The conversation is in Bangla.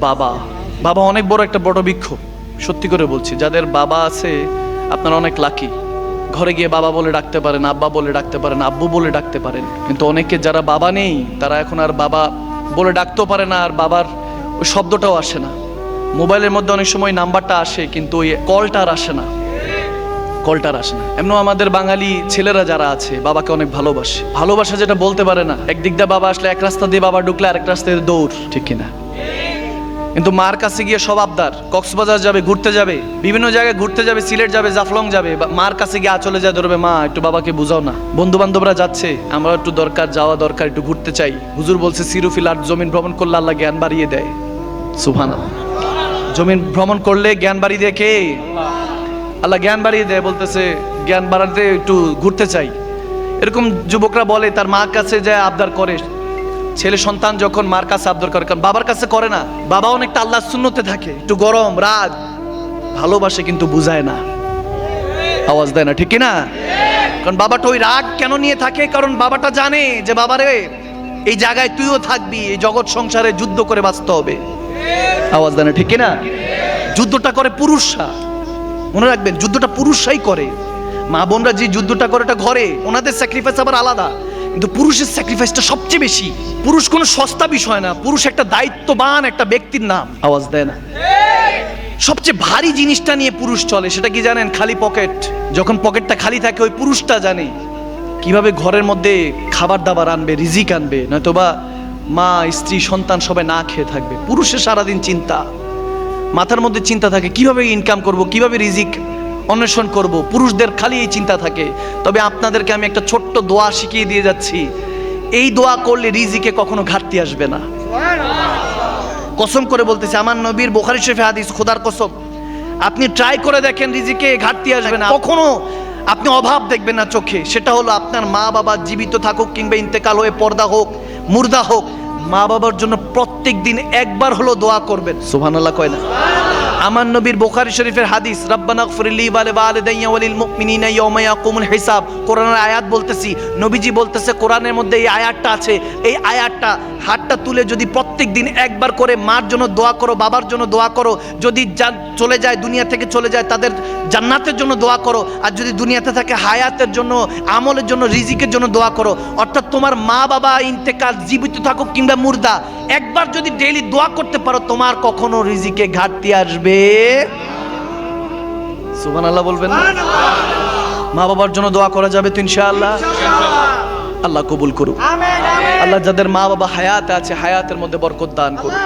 বাবা। বাবা অনেক বড় একটা বড় বৃক্ষ। সত্যি করে বলছি, যাদের বাবা আছে, আপনারা অনেক লাকি ঘরে গিয়ে বাবা বলে ডাকতে পারেন, আব্বা বলে ডাকতে পারেন, আব্বু বলে ডাকতে পারেন। কিন্তু অনেকে যারা বাবা নেই, তারা এখন আর বাবা বলে ডাকতেও পারে না, আর বাবার ওই শব্দটাও আসে না। মোবাইলের মধ্যে অনেক সময় নাম্বারটা আসে, কিন্তু ওই কলটা আর আসে না। কলটার আসে না। এমন আমাদের বাঙালি ছেলেরা যারা আছে, বাবাকে অনেক ভালোবাসে। ভালোবাসা যেটা বলতে পারে না, একদিক দিয়ে বাবা আসলে এক রাস্তা দিয়ে বাবা ঢুকলে আরেক রাস্তা দিয়ে দৌড়, ঠিক কিনা? কিন্তু মার কাছে গিয়ে সব আবদার। কক্সবাজার যাবে, ঘুরতে যাবে, বিভিন্ন জায়গায় ঘুরতে যাবে, সিলেট যাবে, জাফলং যাবে মার কাছে গিয়ে চলে যায় ধরবে, মা, একটু বাবাকে বুঝাও না। বন্ধু বান্ধবরা যাচ্ছে আমরা একটু দরকার, যাওয়া দরকার, একটু ঘুরতে চাই। হুজুর বলছে সিরুফিল আর জমিন ভ্রমণ করলে আল্লাহ জ্ঞান বাড়িয়ে দেয়। সুহান জমিন ভ্রমণ করলে জ্ঞান বাড়িয়ে দেয় কে? আল্লাহ জ্ঞান বাড়িয়ে দেয়, বলতেছে, জ্ঞান বাড়াতে একটু ঘুরতে চাই। এরকম যুবকরা বলে, তার মার কাছে যায় আবদার করে। ছেলে সন্তান যখন মার কাছে আবদার করে কারণ বাবার কাছে করে না, বাবা অনেকটা আল্লাহ শূন্যতে থাকে। একটু গরম, রাগ, ভালোবাসে কিন্তু বুঝায় না। আওয়াজ দেয় না, ঠিক না কারণ বাবাটা ওই রাগ কেন নিয়ে থাকে? কারণ বাবাটা জানে যে, বাবারে, এই জায়গায় তুইও থাকবি, এই জগৎ সংসারে যুদ্ধ করে বাঁচতে হবে। আওয়াজ দেয় না, ঠিক না যুদ্ধটা করে পুরুষরা। মনে রাখবেন, যুদ্ধটা পুরুষরাই করে। মা বোনরা যে যুদ্ধটা করে এটা ঘরে, ওনাদের স্যাক্রিফাইস আবার আলাদা। কিন্তু পুরুষের স্যাক্রিফাইসটা সবচেয়ে বেশি। পুরুষ কোনো সস্তা বিষয় না, পুরুষ একটা দায়িত্ববান একটা ব্যক্তির নাম। আওয়াজ দেয় না। সবচেয়ে ভারী জিনিসটা নিয়ে পুরুষ চলে, সেটা কি জানেন? খালি পকেট। যখন পকেটটা খালি থাকে, ওই পুরুষটা জানে কীভাবে ঘরের মধ্যে খাবার দাবার আনবে, রিজিক আনবে, নয়তোবা মা, স্ত্রী, সন্তান সবাই না খেয়ে থাকবে। পুরুষের সারাদিন চিন্তা। মাথার মধ্যে চিন্তা থাকে, কীভাবে ইনকাম করব, কীভাবে রিজিক অন্বেষণ করব। পুরুষদের খালি এই চিন্তা থাকে। তবে আপনাদেরকে আমি একটা ছোট্ট দোয়া শিখিয়ে দিয়ে যাচ্ছি। এই দোয়া করলে রিজিকে কখনো ঘাটতি আসবে না। কসম করে বলতেছি, আমার নবীর বোখারি শরীফে হাদিস, খোদার কসম, আপনি ট্রাই করে দেখেন রিজিকে ঘাটতি আসবে না। কখনো আপনি অভাব দেখবেন না চোখে। সেটা হলো আপনার মা বাবা জীবিত থাকুক কিংবা ইন্তেকাল হয়ে পর্দা হোক, মুর্দা হোক, মা বাবার জন্য প্রত্যেক দিন একবার হলো দোয়া করবেন। সুবহানাল্লাহ কয় না? আমার নবীর বোখারি শরীফের হাদিস, রাব্বানা গফিরলি ওয়া লিওয়ালিদাইয়া ওয়া লিল মুমিনিনা ইয়াওমা ইয়াকুমুল হিসাব। কোরআনের আয়াত বলতেছি, নবীজি বলতেছে, কোরআনের মধ্যে এই আয়াতটা আছে। এই আয়াতটা, হাতটা তুলে যদি প্রত্যেক দিন একবার করে মার জন্য দোয়া করো, বাবার জন্য দোয়া করো, যদি চলে যায়, দুনিয়া থেকে চলে যায়, তাদের জান্নাতের জন্য দোয়া করো, আর যদি দুনিয়াতে থাকে হায়াতের জন্য, আমলের জন্য, রিজিকের জন্য দোয়া করো, অর্থাৎ তোমার মা বাবা ইন্তেকাল জীবিত থাকুক কিংবা মুর্দা, একবার যদি ডেইলি দোয়া করতে পারো, তোমার কখনো রিজিকে ঘাটতি আসবে সুবান আল্লাহ বলবেন না? মা বাবার জন্য দোয়া করা যাবে তো ইনশাআল্লাহ? আল্লাহ কবুল করুক। আল্লাহ যাদের মা বাবা হায়াত আছে হায়াতের মধ্যে বরকত দান করুক।